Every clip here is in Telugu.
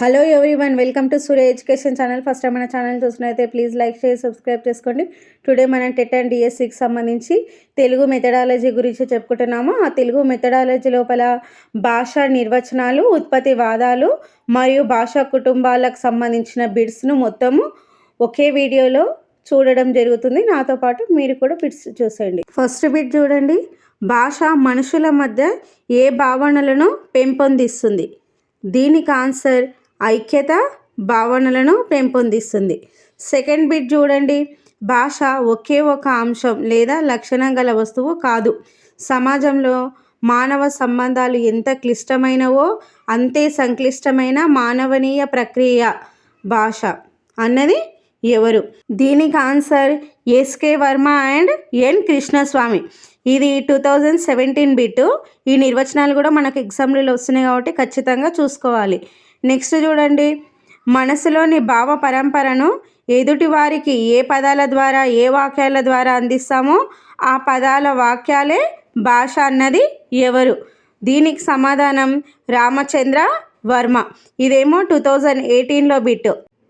Hello one welcome to Surya education channel first time మన ఛానల్ చూసినైతే ప్లీజ్ లైక్ షేర్ సబ్స్క్రైబ్ చేసుకోండి. టుడే మనం టెట్ అండ్ డిఎస్సికి సంబంధించి తెలుగు మెథడాలజీ గురించి చెప్పుకుంటున్నాము. ఆ తెలుగు మెథడాలజీ లోపల భాషా నిర్వచనాలు ఉత్పత్తి వాదాలు మరియు భాషా కుటుంబాలకు సంబంధించిన బిడ్స్ను మొత్తము ఒకే వీడియోలో చూడడం జరుగుతుంది. నాతో పాటు మీరు కూడా బిడ్స్ చూసేయండి. ఫస్ట్ బిట్ చూడండి. భాష మనుషుల మధ్య ఏ భావనలను పెంపొందిస్తుంది? దీనికి ఆన్సర్ ఐక్యత భావనలను పెంపొందిస్తుంది. సెకండ్ బిట్ చూడండి. భాష ఒకే ఒక అంశం లేదా లక్షణం గల వస్తువు కాదు. సమాజంలో మానవ సంబంధాలు ఎంత క్లిష్టమైనవో అంతే సంక్లిష్టమైన మానవనీయ ప్రక్రియ భాష అన్నది ఎవరు? దీనికి answer SK Varma and N Krishnaswamy. ఇది టూ థౌజండ్ సెవెంటీన్ బిట్ ఈ నిర్వచనాలు కూడా మనకు ఎగ్జామ్లలో వస్తున్నాయి కాబట్టి ఖచ్చితంగా చూసుకోవాలి. నెక్స్ట్ చూడండి. మనసులోని భావ పరంపరను ఎదుటి వారికి ఏ పదాల ద్వారా ఏ వాక్యాల ద్వారా అందిస్తామో ఆ పదాల వాక్యాలే భాష అన్నది ఎవరు? దీనికి సమాధానం రామచంద్ర వర్మ. ఇదేమో టూ థౌజండ్ ఎయిటీన్లో బిట్.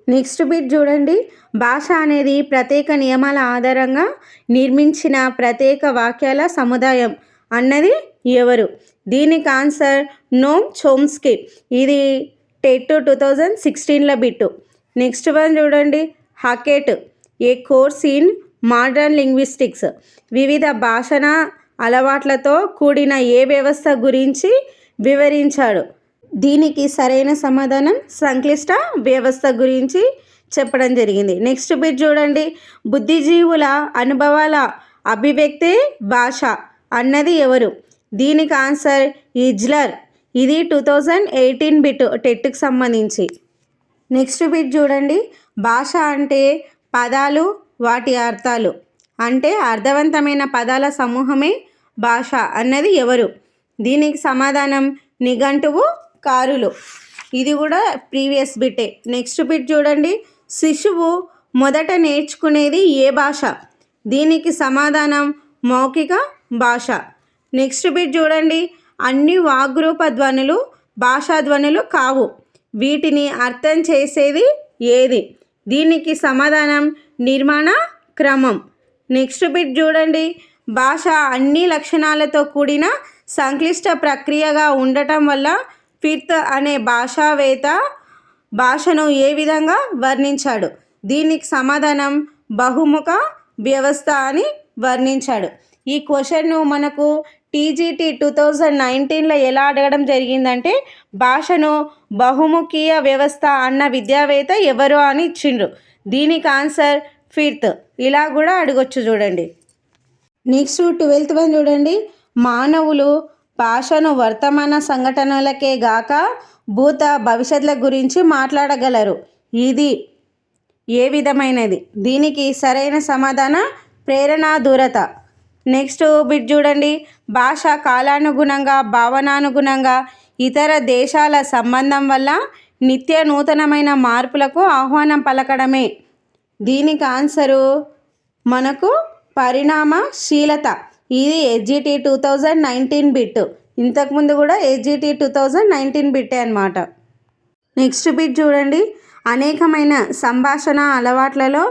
నెక్స్ట్ బిట్ చూడండి. భాష అనేది ప్రత్యేక నియమాల ఆధారంగా నిర్మించిన ప్రత్యేక వాక్యాల సముదాయం అన్నది ఎవరు? దీనికి ఆన్సర్ నోమ్ చోమ్స్కి. ఇది టెట్ టూ థౌజండ్ సిక్స్టీన్లో బిట్టు. నెక్స్ట్ వన్ చూడండి. Hockett. A course in modern linguistics. వివిధ భాషణ అలవాట్లతో కూడిన ఏ వ్యవస్థ గురించి వివరించాడు. దీనికి సరైన సమాధానం సంక్లిష్ట వ్యవస్థ గురించి చెప్పడం జరిగింది. నెక్స్ట్ బిట్ చూడండి. బుద్ధిజీవుల అనుభవాల అభివ్యక్తి భాష అన్నది ఎవరు? దీనికి ఆన్సర్ ఇజ్లర్. ఇది టూ థౌజండ్ ఎయిటీన్ బిట్ టెట్కి సంబంధించి. నెక్స్ట్ బిట్ చూడండి. భాష అంటే పదాలు వాటి అర్థాలు. అంటే అర్థవంతమైన పదాల సమూహమే భాష అన్నది ఎవరు? దీనికి సమాధానం నిఘంటువు కారులు. ఇది కూడా ప్రీవియస్ బిటే. నెక్స్ట్ బిట్ చూడండి. శిశువు మొదట నేర్చుకునేది ఏ భాష? దీనికి సమాధానం మౌఖిక భాష. నెక్స్ట్ బిట్ చూడండి. అన్ని వాగ్రూప ధ్వనులు భాషా ధ్వనులు కావు. వీటిని అర్థం చేసేది ఏది? దీనికి సమాధానం నిర్మాణ క్రమం. నెక్స్ట్ బిట్ చూడండి. భాష అన్ని లక్షణాలతో కూడిన సంక్లిష్ట ప్రక్రియగా ఉండటం వల్ల ఫిర్త్ అనే భాషావేత్త భాషను ఏ విధంగా వర్ణించాడు? దీనికి సమాధానం బహుముఖ వ్యవస్థ అని వర్ణించాడు. ఈ క్వశ్చన్ను మనకు టీజీటీ టూ థౌజండ్ నైన్టీన్లో ఎలా అడగడం జరిగిందంటే భాషను బహుముఖీయ వ్యవస్థ అన్న విద్యావేత్త ఎవరు అని ఇచ్చిండ్రు. దీనికి ఆన్సర్ ఫిర్త్ ఇలా కూడా అడగొచ్చు చూడండి. నెక్స్ట్ ట్వెల్త్ వన్ చూడండి. మానవులు భాషను వర్తమాన సంఘటనలకే గాక భూత భవిష్యత్తుల గురించి మాట్లాడగలరు. ఇది ఏ విధమైనది? దీనికి సరైన సమాధాన ప్రేరణ దూరత. నెక్స్ట్ బిట్ చూడండి. భాష కాలానుగుణంగా భావనానుగుణంగా ఇతర దేశాల సంబంధం వల్ల నిత్య నూతనమైన మార్పులకు ఆహ్వానం పలకడమే. దీనికి ఆన్సరు మనకు పరిణామశీలత. ఇది SGT two thousand nineteen bit. ఇంతకుముందు కూడా ఎస్జిటి టూ థౌజండ్ నైన్టీన్ బిట్టే అనమాట నెక్స్ట్ బిట్ చూడండి. అనేకమైన సంభాషణ అలవాట్లలో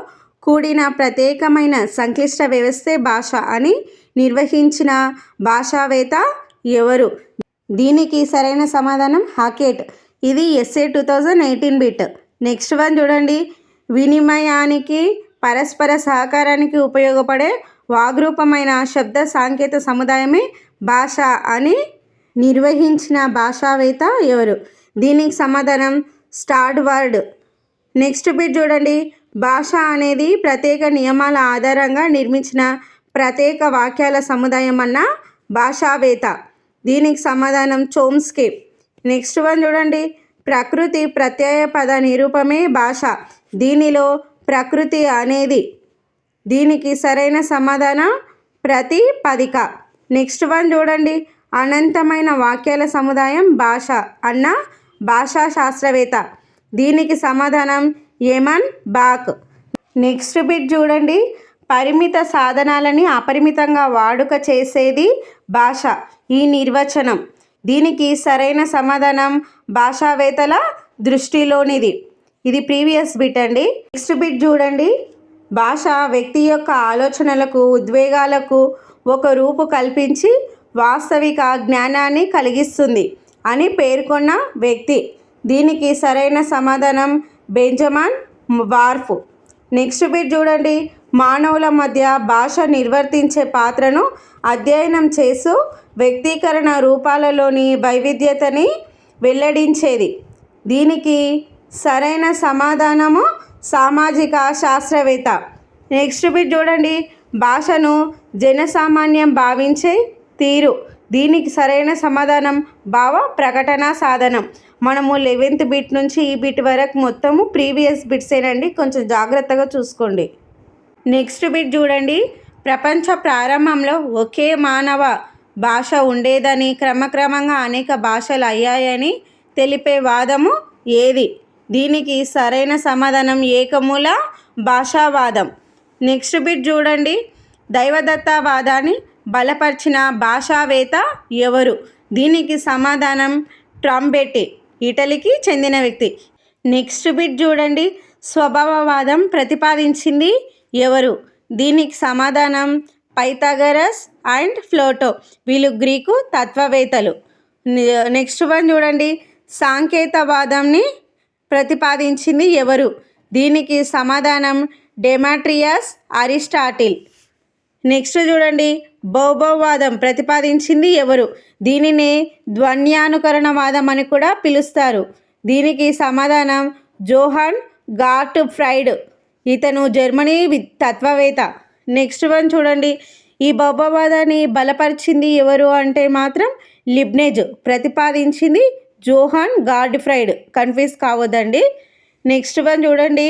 కూడిన ప్రత్యేకమైన సంక్లిష్ట వ్యవస్థే భాష అని నిర్వహించిన భాషావేత్త ఎవరు? దీనికి సరైన సమాధానం హాకెట్. ఇది SA two thousand eighteen bit. Next one చూడండి. వినిమయానికి పరస్పర సహకారానికి ఉపయోగపడే వాగ్రూపమైన శబ్ద సాంకేత సముదాయమే భాష అని నిర్వహించిన భాషావేత్త ఎవరు? దీనికి సమాధానం స్టార్డ్ వర్డ్ నెక్స్ట్ బిట్ చూడండి. భాష అనేది ప్రత్యేక నియమాల ఆధారంగా నిర్మించిన ప్రత్యేక వాక్యాల సముదాయం అన్న భాషావేత్త. దీనికి సమాధానం చోమ్స్కే. నెక్స్ట్ వన్ చూడండి. ప్రకృతి ప్రత్యయ పద నిరూపమే భాష. దీనిలో ప్రకృతి అనేది దీనికి సరైన సమాధానం ప్రతిపదిక. నెక్స్ట్ వన్ చూడండి. అనంతమైన వాక్యాల సముదాయం భాష అన్న భాషా శాస్త్రవేత్త దీనికి సమాధానం యమన్ బాక్. నెక్స్ట్ బిట్ చూడండి. పరిమిత సాధనాలని అపరిమితంగా వాడుక చేసేది భాష ఈ నిర్వచనం. దీనికి సరైన సమాధానం భాషావేత్తల దృష్టిలోనిది. ఇది ప్రీవియస్ బిట్ అండి. నెక్స్ట్ బిట్ చూడండి. భాష వ్యక్తి యొక్క ఆలోచనలకు ఉద్వేగాలకు ఒక రూపు కల్పించి వాస్తవిక జ్ఞానాన్ని కలిగిస్తుంది అని పేర్కొన్న వ్యక్తి. దీనికి సరైన సమాధానం బెంజమాన్ వార్ఫ్. నెక్స్ట్ బిట్ చూడండి. మానవుల మధ్య భాష నిర్వర్తించే పాత్రను అధ్యయనం చేస్తూ వ్యక్తీకరణ రూపాలలోని వైవిధ్యతని వెల్లడించేది. దీనికి సరైన సమాధానము సామాజిక శాస్త్రవేత్త. నెక్స్ట్ బిట్ చూడండి. భాషను జనసామాన్యం భావించే తీరు. దీనికి సరైన సమాధానం భావ ప్రకటన సాధనం. మనము లెవెన్త్ బిట్ నుంచి ఈ బిట్ వరకు మొత్తము ప్రీవియస్ బిట్సేనండి కొంచెం జాగ్రత్తగా చూసుకోండి. నెక్స్ట్ బిట్ చూడండి. ప్రపంచ ప్రారంభంలో ఒకే మానవ భాష ఉండేదని క్రమక్రమంగా అనేక భాషలు అయ్యాయని తెలిపే వాదము ఏది? దీనికి సరైన సమాధానం ఏకమూల భాషావాదం. నెక్స్ట్ బిట్ చూడండి. దైవదత్తవాదాన్ని బలపరిచిన భాషావేత్త ఎవరు? దీనికి సమాధానం ట్రంబెట్టి. ఇటలీకి చెందిన వ్యక్తి. నెక్స్ట్ బిట్ చూడండి. స్వభావవాదం ప్రతిపాదించింది ఎవరు? దీనికి సమాధానం పైథాగరస్ అండ్ ఫ్లోటో వీళ్ళు గ్రీకు తత్వవేత్తలు. నెక్స్ట్ వన్ చూడండి. సాంకేతవాదంని ప్రతిపాదించింది ఎవరు? దీనికి సమాధానం డెమాట్రియాస్ అరిస్టాటిల్. నెక్స్ట్ చూడండి. బౌబవాదం ప్రతిపాదించింది ఎవరు? దీనిని ధ్వన్యానుకరణవాదం అని కూడా పిలుస్తారు. దీనికి సమాధానం జోహాన్ గార్ట్ ఫ్రైడ్ ఇతను జర్మనీ తత్వవేత్త. నెక్స్ట్ వన్ చూడండి. ఈ బౌబవాదాన్ని బలపరిచింది ఎవరు అంటే మాత్రం లిబ్నేజ్. ప్రతిపాదించింది జోహాన్ గాడ్ ఫ్రైడ్ కన్ఫ్యూజ్ కావద్దండి. నెక్స్ట్ వన్ చూడండి.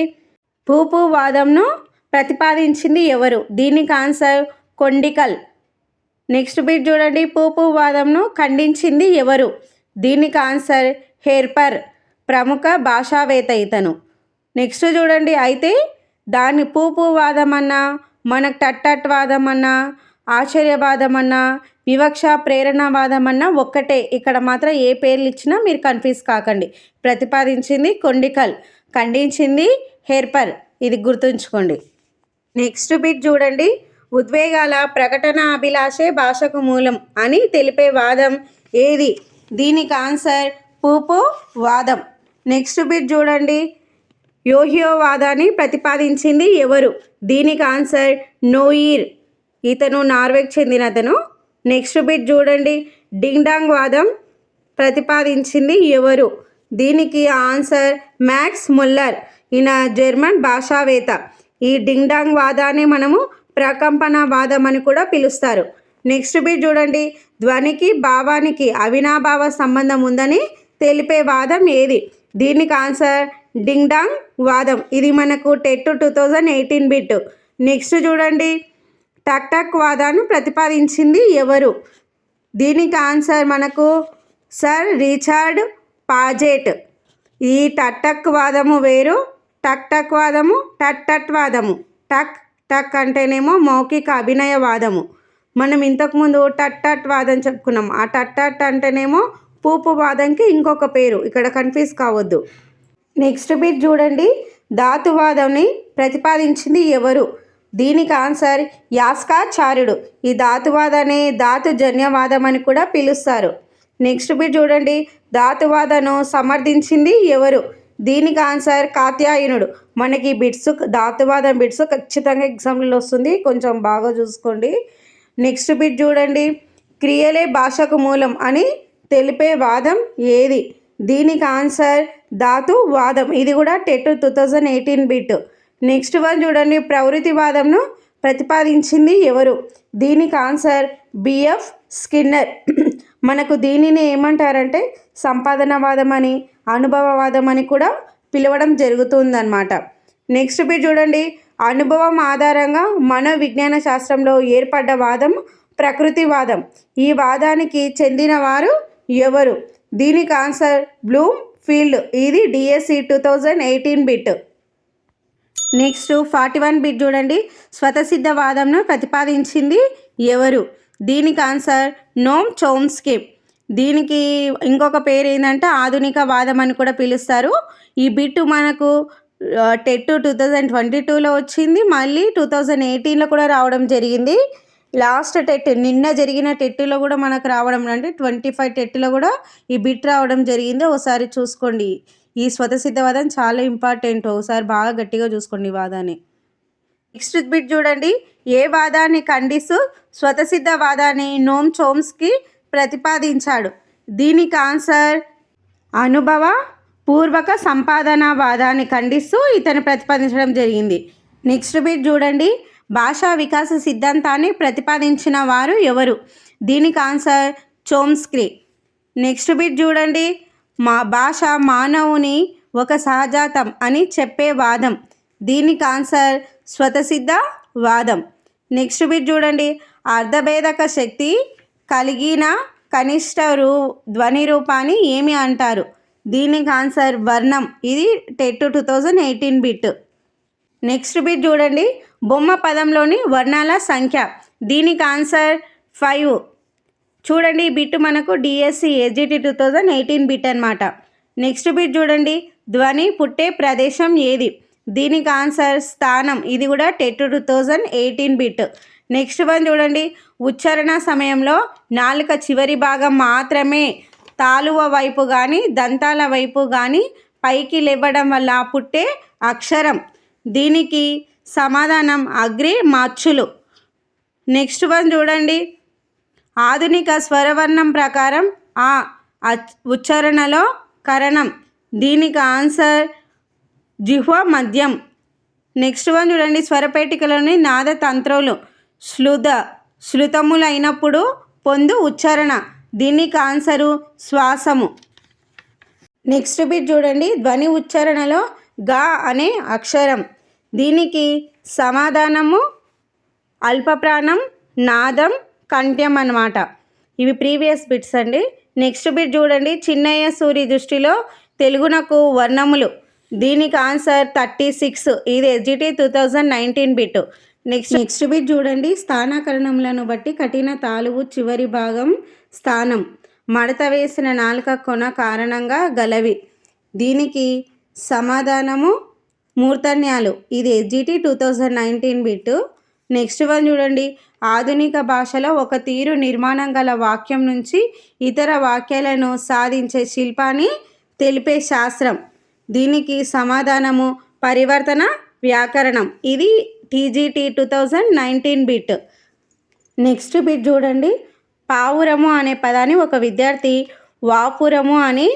పూపు వాదంను ప్రతిపాదించింది ఎవరు? దీనికి ఆన్సర్ కొండికల్. నెక్స్ట్ బిట్ చూడండి. పూపు వాదంను ఖండించింది ఎవరు? దీనికి ఆన్సర్ హెర్పర్ ప్రముఖ భాషావేత్త ఇతను. నెక్స్ట్ చూడండి. అయితే దాని పూపు వాదం అన్నా మనకు టట్టట్ వాదం అన్నా ఆశ్చర్యవాదం అన్నా వివక్ష ప్రేరణవాదం అన్నా ఒక్కటే. ఇక్కడ మాత్రం ఏ పేర్లు ఇచ్చినా మీరు కన్ఫ్యూజ్ కాకండి. ప్రతిపాదించింది కొండికల్ ఖండించింది హెర్పర్. ఇది గుర్తుంచుకోండి. నెక్స్ట్ బిట్ చూడండి. ఉద్వేగాల ప్రకటన అభిలాషే భాషకు మూలం అని తెలిపే వాదం ఏది? దీనికి ఆన్సర్ పూపో వాదం. నెక్స్ట్ బిట్ చూడండి. యోహియో వాదాన్ని ప్రతిపాదించింది ఎవరు? దీనికి ఆన్సర్ నోయిర్. ఇతను నార్వేకి చెందిన అతను. నెక్స్ట్ బిట్ చూడండి. డింగ్డాంగ్ వాదం ప్రతిపాదించింది ఎవరు? దీనికి ఆన్సర్ మ్యాక్స్ ముల్లర్ ఈయన జర్మన్ భాషావేత్త. ఈ డింగ్డాంగ్ వాదాన్ని మనము ప్రకంపన వాదం అని కూడా పిలుస్తారు. నెక్స్ట్ బిట్ చూడండి. ధ్వనికి భావానికి అవినాభావ సంబంధం ఉందని తెలిపే వాదం ఏది? దీనికి ఆన్సర్ డింగ్డాంగ్ వాదం. ఇది మనకు TET two thousand eighteen bit. Next చూడండి. టక్ టక్ వాదాన్ని ప్రతిపాదించింది ఎవరు? దీనికి ఆన్సర్ మనకు సర్ రిచార్డ్ పాజెట్. ఈ టట్టక్ వాదము వేరు టక్ టక్ వాదము టట్ టట్ వాదము. టక్ టక్ అంటేనేమో మౌఖిక అభినయ వాదము మనం ఇంతకుముందు టట్ టట్ వాదం చెప్పుకున్నాం. ఆ టట్ టట్ అంటేనేమో పూపు వాదంకి ఇంకొక పేరు. ఇక్కడ కన్ఫ్యూజ్ కావద్దు. నెక్స్ట్ బిట్ చూడండి. ధాతువాదంని ప్రతిపాదించింది ఎవరు? దీనికి ఆన్సర్ యాస్కాచార్యుడు. ఈ ధాతువాదాన్ని ధాతు జన్యవాదం అని కూడా పిలుస్తారు. నెక్స్ట్ బిట్ చూడండి. ధాతువాదను సమర్థించింది ఎవరు? దీనికి ఆన్సర్ కాత్యాయనుడు. మనకి బిట్స్ ధాతువాదం బిట్స్ ఖచ్చితంగా ఎగ్జామ్లో వస్తుంది. కొంచెం బాగా చూసుకోండి. నెక్స్ట్ బిట్ చూడండి. క్రియలే భాషకు మూలం అని తెలిపే వాదం ఏది? దీనికి ఆన్సర్ ధాతు వాదం. ఇది కూడా TET two thousand eighteen bit. Next one చూడండి. ప్రవృత్తివాదంను ప్రతిపాదించింది ఎవరు? దీనికి ఆన్సర్ బిఎఫ్ స్కిన్నర్. మనకు దీనిని ఏమంటారంటే సంపాదనవాదం అని. అనుభవవాదం అని కూడా పిలవడం జరుగుతుందన్నమాట. నెక్స్ట్ బి చూడండి. అనుభవం ఆధారంగా మనోవిజ్ఞాన శాస్త్రంలో ఏర్పడ్డ వాదం ప్రకృతివాదం. ఈ వాదానికి చెందిన వారు ఎవరు? దీనికి ఆన్సర్ బ్లూమ్ ఫీల్డ్. ఇది DSC two thousand eighteen bit. Next forty one bit చూడండి. స్వతసిద్ధవాదంను ప్రతిపాదించింది ఎవరు? దీనికి ఆన్సర్ నోమ్ చోమ్స్కిప్ దీనికి ఇంకొక పేరు ఏంటంటే ఆధునిక వాదం అని కూడా పిలుస్తారు. ఈ బిట్టు మనకు టెట్ టూ థౌజండ్ ట్వంటీ టూలో వచ్చింది. మళ్ళీ టూ థౌజండ్ ఎయిటీన్లో కూడా రావడం జరిగింది. లాస్ట్ టెట్ నిన్న జరిగిన టెట్టులో కూడా మనకు రావడం అంటే ట్వంటీ ఫైవ్ టెట్టులో కూడా ఈ బిట్ రావడం జరిగింది. ఒకసారి చూసుకోండి. ఈ స్వతసిద్ధ వాదం చాలా ఇంపార్టెంట్. ఒకసారి బాగా గట్టిగా చూసుకోండి వాదాన్ని. నెక్స్ట్ బిట్ చూడండి. ఏ వాదాన్ని ఖండిస్తూ స్వతసిద్ధ వాదాన్ని నోమ్ చోమ్స్కి ప్రతిపాదించాడు. దీనికి ఆన్సర్ అనుభవ పూర్వక సంపాదన వాదాన్ని ఖండిస్తూ ఇతను ప్రతిపాదించడం జరిగింది. నెక్స్ట్ బిట్ చూడండి. భాషా వికాస సిద్ధాంతాన్ని ప్రతిపాదించిన వారు ఎవరు? దీనికి ఆన్సర్ చోమ్స్క్రీ నెక్స్ట్ బిట్ చూడండి. మా భాష మానవుని ఒక సహజాతం అని చెప్పే వాదం. దీనికి ఆన్సర్ స్వతసిద్ధ వాదం. నెక్స్ట్ బిట్ చూడండి. అర్ధభేదక శక్తి కలిగిన కనిష్ట రూ ధ్వని రూపాన్ని ఏమి అంటారు? దీనికి ఆన్సర్ వర్ణం. ఇది TET two thousand eighteen bit. Next bit చూడండి. బొమ్మ పదంలోని వర్ణాల సంఖ్య. దీనికి ఆన్సర్ ఫైవ్. చూడండి ఈ బిట్ మనకు DSC AGT two thousand eighteen bit అనమాట నెక్స్ట్ బిట్ చూడండి. ధ్వని పుట్టే ప్రదేశం ఏది? దీనికి ఆన్సర్ స్థానం. ఇది కూడా TET two thousand eighteen bit. Next one చూడండి. ఉచ్చారణ సమయంలో నాలుక చివరి భాగం మాత్రమే తాలువ వైపు కానీ దంతాల వైపు కానీ పైకి లేవడం వల్ల పుట్టే అక్షరం. దీనికి సమాధానం అగ్రి మార్చులు నెక్స్ట్ వన్ చూడండి. ఆధునిక స్వరవర్ణం ప్రకారం ఆ అచ్- ఉచ్చారణలో కరణం. దీనికి ఆన్సర్ జిహ్వ మద్యం. నెక్స్ట్ వన్ చూడండి. స్వరపేటికలోని నాద తంత్రులు శ్లుత శ్లుతములైనప్పుడు పొందు ఉచ్చారణ. దీనికి ఆన్సరు శ్వాసము. నెక్స్ట్ బిట్ చూడండి. ధ్వని ఉచ్చారణలో గా అనే అక్షరం. దీనికి సమాధానము అల్పప్రాణం నాదం కంఠ్యం అన్నమాట. ఇవి ప్రీవియస్ బిట్స్ అండి. నెక్స్ట్ బిట్ చూడండి. చిన్నయ్య సూరి దృష్టిలో తెలుగునకు వర్ణములు. దీనికి ఆన్సర్ థర్టీ సిక్స్. ఇది SGT two thousand nineteen bit next next bit చూడండి. స్థానకరణములను బట్టి కఠిన తాలువు చివరి భాగం స్థానం. మడత వేసిన నాలుక కొన కారణంగా గలవి. దీనికి సమాధానము మూర్ధన్యాలు. ఇది SGT two thousand nineteen bit. Next one చూడండి. ఆధునిక భాషలో ఒక తీరు నిర్మాణం గల వాక్యం నుంచి ఇతర వాక్యాలను సాధించే శిల్పాన్ని తెలిపే శాస్త్రం. దీనికి సమాధానము పరివర్తన వ్యాకరణం. ఇది TGT two thousand nineteen bit. Next bit చూడండి. పావురము అనే పదాన్ని ఒక విద్యార్థి వాపురము అని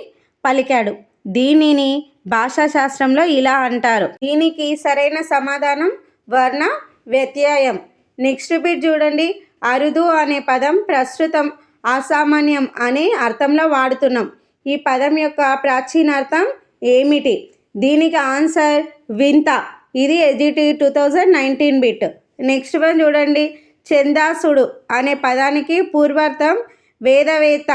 పలికాడు. దీనిని భాషాశాస్త్రంలో ఇలా అంటారు. దీనికి సరైన సమాధానం వర్ణ వ్యత్యయం. నెక్స్ట్ బిట్ చూడండి. అరుదు అనే పదం ప్రస్తుతం అసామాన్యం అనే అర్థంలో వాడుతున్నాం. ఈ పదం యొక్క ప్రాచీన అర్థం ఏమిటి? దీనికి ఆన్సర్ వింత. ఇది AGT two thousand nineteen bit next one చూడండి. చందాసుడు అనే పదానికి పూర్వార్థం వేదవేత్త.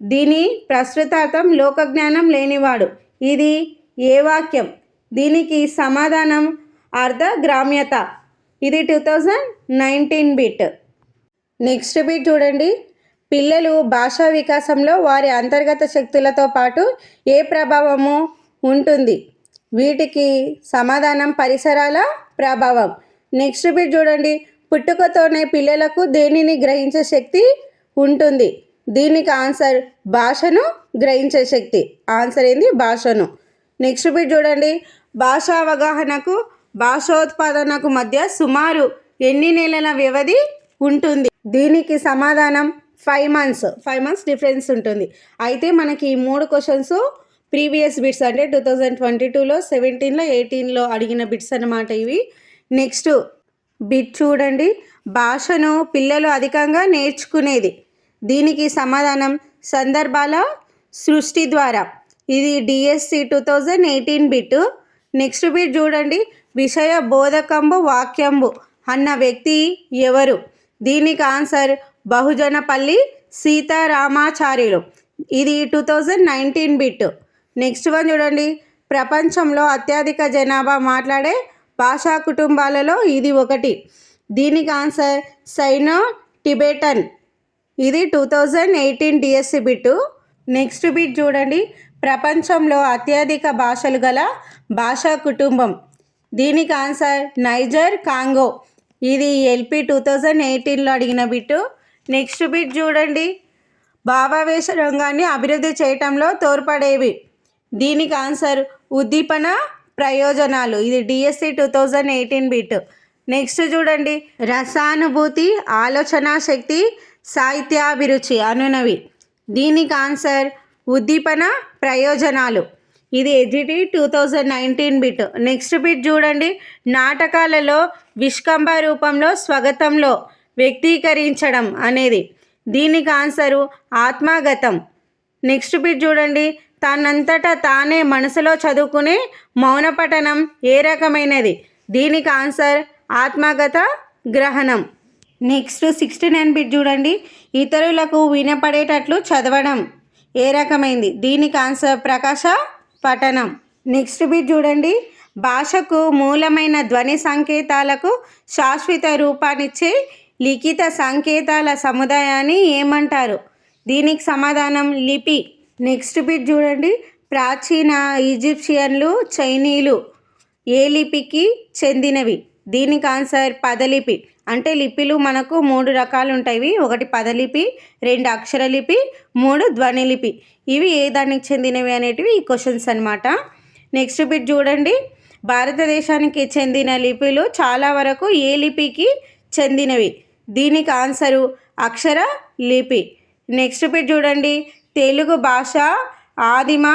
దీని ప్రస్తుతార్థం లోకజ్ఞానం లేనివాడు. ఇది ఏ వాక్యం? దీనికి సమాధానం అర్ధగ్రామ్యత ఇది two thousand nineteen bit next bit చూడండి. పిల్లలు భాషా వికాసంలో వారి అంతర్గత శక్తులతో పాటు ఏ ప్రభావము ఉంటుంది? వీటికి సమాధానం పరిసరాల ప్రభావం. నెక్స్ట్ బిట్ చూడండి. పుట్టుకతోనే పిల్లలకు దేనిని గ్రహించే శక్తి ఉంటుంది? దీనికి ఆన్సర్ భాషను గ్రహించే శక్తి. ఆన్సర్ ఏంది? భాషను. నెక్స్ట్ బిట్ చూడండి. భాషా అవగాహనకు భాషోత్పాదనకు మధ్య సుమారు ఎన్ని నెలల వ్యవధి ఉంటుంది? దీనికి సమాధానం five months. Five months difference ఉంటుంది. అయితే మనకి ఈ మూడు క్వశ్చన్స్ ప్రీవియస్ బిట్స్ అంటే టూ థౌజండ్ ట్వంటీ టూలో సెవెంటీన్లో ఎయిటీన్లో అడిగిన బిట్స్ అన్నమాట ఇవి. నెక్స్ట్ బిట్ చూడండి. భాషను పిల్లలు అధికంగా నేర్చుకునేది. దీనికి సమాధానం సందర్భాల సృష్టి ద్వారా. ఇది DSC two thousand eighteen bit. Next bit చూడండి. విషయ బోధకంబు వాక్యంబు అన్న వ్యక్తి ఎవరు? దీనికి ఆన్సర్ బహుజనపల్లి సీతారామాచార్యులు. ఇది two thousand nineteen bit. Next one చూడండి. ప్రపంచంలో అత్యధిక జనాభా మాట్లాడే భాషా కుటుంబాలలో ఇది ఒకటి. దీనికి ఆన్సర్ సైనో టిబెటన్. ఇది two thousand eighteen DSC bit. Next bit చూడండి. ప్రపంచంలో అత్యధిక భాషలు గల భాషా కుటుంబం. దీనికి ఆన్సర్ నైజర్ కాంగో. ఇది ఎల్పి టూ థౌజండ్ ఎయిటీన్లో అడిగిన బిట్టు. నెక్స్ట్ బిట్ చూడండి. భావావేశ రంగాన్ని అభివృద్ధి చేయటంలో తోడ్పడేవి. దీనికి ఆన్సర్ ఉద్దీపన ప్రయోజనాలు. ఇది DSC two thousand eighteen bit next చూడండి. రసానుభూతి ఆలోచన శక్తి సాహిత్యాభిరుచి అనునవి. దీనికి ఆన్సర్ ఉద్దీపన ప్రయోజనాలు. ఇది AGT two thousand nineteen bit next bit చూడండి. నాటకాలలో విష్కంభ రూపంలో స్వగతంలో వ్యక్తీకరించడం అనేది. దీనికి ఆన్సరు ఆత్మాగతం. నెక్స్ట్ బిట్ చూడండి. తనంతటా తానే మనసులో చదువుకునే మౌన పఠనం ఏ రకమైనది? దీనికి ఆన్సర్ ఆత్మగత గ్రహణం. నెక్స్ట్ సిక్స్టీ నైన్ బిట్ చూడండి. ఇతరులకు వినపడేటట్లు చదవడం ఏ రకమైంది? దీనికి ఆన్సర్ ప్రకాశ పఠనం. నెక్స్ట్ బిట్ చూడండి. భాషకు మూలమైన ధ్వని సంకేతాలకు శాశ్వత రూపాన్నిచ్చే లిఖిత సంకేతాల సముదాయాన్ని ఏమంటారు? దీనికి సమాధానం లిపి. నెక్స్ట్ బిట్ చూడండి. ప్రాచీన ఈజిప్షియన్లు చైనీలు ఏ లిపికి చెందినవి? దీనికి ఆన్సర్ పదలిపి. అంటే లిపిలు మనకు మూడు రకాలు ఉంటాయి. ఒకటి పదలిపి రెండు అక్షరలిపి మూడు ధ్వని లిపి ఇవి ఏ దానికి చెందినవి అనేటివి ఈ క్వశ్చన్స్ అనమాట నెక్స్ట్ బిట్ చూడండి. భారతదేశానికి చెందిన లిపిలు చాలా వరకు ఏ లిపికి చెందినవి? దీనికి ఆన్సరు అక్షర లిపి నెక్స్ట్ బిట్ చూడండి. తెలుగు భాష ఆదిమ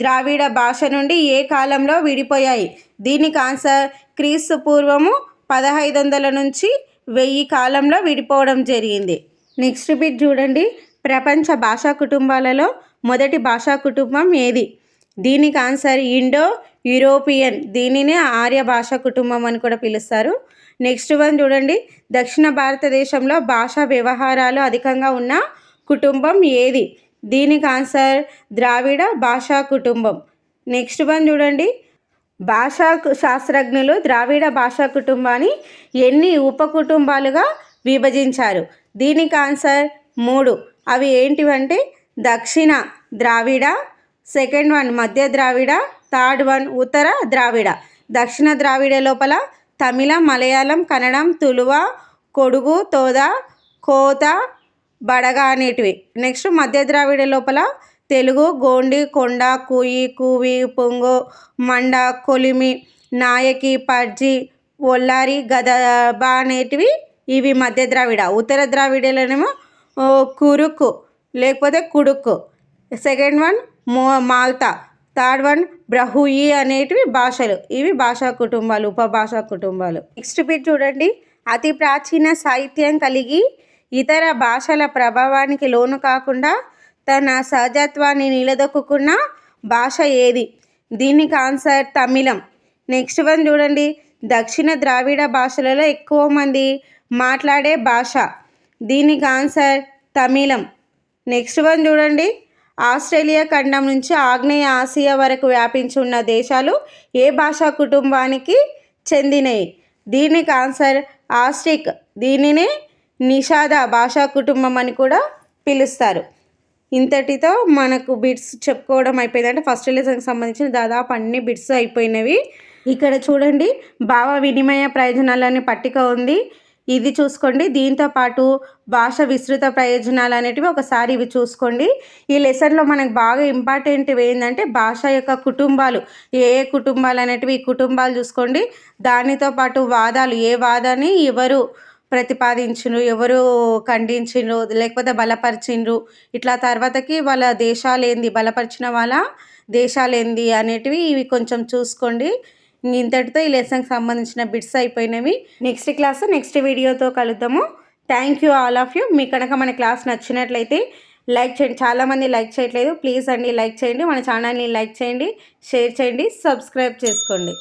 ద్రావిడ భాష నుండి ఏ కాలంలో విడిపోయాయి? దీనికి ఆన్సర్ క్రీస్తు పూర్వము పదహైదు వందల నుంచి వెయ్యి కాలంలో విడిపోవడం జరిగింది. నెక్స్ట్ బిట్ చూడండి. ప్రపంచ భాషా కుటుంబాలలో మొదటి భాషా కుటుంబం ఏది? దీనికి ఆన్సర్ ఇండో యూరోపియన్. దీనినే ఆర్య భాషా కుటుంబం అని కూడా పిలుస్తారు. నెక్స్ట్ వన్ చూడండి. దక్షిణ భారతదేశంలో భాషా వ్యవహారాలు అధికంగా ఉన్న కుటుంబం ఏది? దీనికి ఆన్సర్ ద్రావిడ భాషా కుటుంబం. నెక్స్ట్ వన్ చూడండి. భాషా శాస్త్రజ్ఞులు ద్రావిడ భాషా కుటుంబాన్ని ఎన్ని ఉపకుటుంబాలుగా విభజించారు? దీనికి ఆన్సర్ మూడు. అవి ఏంటివంటే దక్షిణ ద్రావిడ సెకండ్ వన్ మధ్య ద్రావిడ థర్డ్ వన్ ఉత్తర ద్రావిడ. దక్షిణ ద్రావిడ లోపల తమిళ మలయాళం కన్నడం తులువ కొడుగు తోద కోత బడగ అనేటివి. నెక్స్ట్ మధ్య ద్రావిడ లోపల తెలుగు గోండి కొండ కూయి కూవి పొంగు మండ కొలిమి నాయకి పర్జి ఒల్లారి గదబ అనేటివి ఇవి మధ్య ద్రావిడ ఉత్తర ద్రావిడలోనేమో కురుకు లేకపోతే కుడుకు. Second one more మాల్తా. Third one బ్రహుయి అనేటివి భాషలు. ఇవి భాషా కుటుంబాలు ఉపభాషా కుటుంబాలు. నెక్స్ట్ బిట్ చూడండి. అతి ప్రాచీన సాహిత్యం కలిగి ఇతర భాషల ప్రభావానికి లోను కాకుండా తన సహజత్వాన్ని నిలదొక్కున్న భాష ఏది? దీనికి ఆన్సర్ తమిళం. నెక్స్ట్ వన్ చూడండి. దక్షిణ ద్రావిడ భాషలలో ఎక్కువ మంది మాట్లాడే భాష. దీనికి ఆన్సర్ తమిళం. నెక్స్ట్ వన్ చూడండి. ఆస్ట్రేలియా ఖండం నుంచి ఆగ్నేయ ఆసియా వరకు వ్యాపించి ఉన్న దేశాలు ఏ భాషా కుటుంబానికి చెందినవి దీనికి ఆన్సర్ ఆస్ట్రిక్ దీనినే నిషాద భాషా కుటుంబం అని కూడా పిలుస్తారు. ఇంతటితో మనకు బిట్స్ చెప్పుకోవడం అయిపోయింది అంటే ఫస్ట్ లెసన్కి సంబంధించిన దాదాపు అన్ని బిట్స్ అయిపోయినవి. ఇక్కడ చూడండి భావ వినిమయ ప్రయోజనాలని పట్టిక ఉంది. ఇది చూసుకోండి దీంతో పాటు భాష విస్తృత ప్రయోజనాలు అనేటివి ఒకసారి ఇవి చూసుకోండి. ఈ లెసన్లో మనకు బాగా ఇంపార్టెంట్ ఏంటంటే భాష యొక్క కుటుంబాలు ఏ ఏ కుటుంబాలు అనేటివి ఈ కుటుంబాలు చూసుకోండి. దానితో పాటు వాదాలు ఏ వాదాన్ని ఎవరు ప్రతిపాదించిండ్రు ఎవరు ఖండించిండ్రు లేకపోతే బలపరిచిండ్రు. ఇట్లా తర్వాతకి వాళ్ళ దేశాలేంది బలపరిచిన వాళ్ళ దేశాలేంది అనేటివి ఇవి కొంచెం చూసుకోండి. ఇంతటితో ఈ లెసన్కి సంబంధించిన బిట్స్ అయిపోయినవి. నెక్స్ట్ క్లాస్ నెక్స్ట్ వీడియోతో కలుద్దాము. Thank you all of you మీ కనుక మన క్లాస్ నచ్చినట్లయితే లైక్ చేయండి. చాలామంది లైక్ చేయట్లేదు. ప్లీజ్ అండి లైక్ చేయండి. మన ఛానల్ని లైక్ చేయండి షేర్ చేయండి సబ్స్క్రైబ్ చేసుకోండి.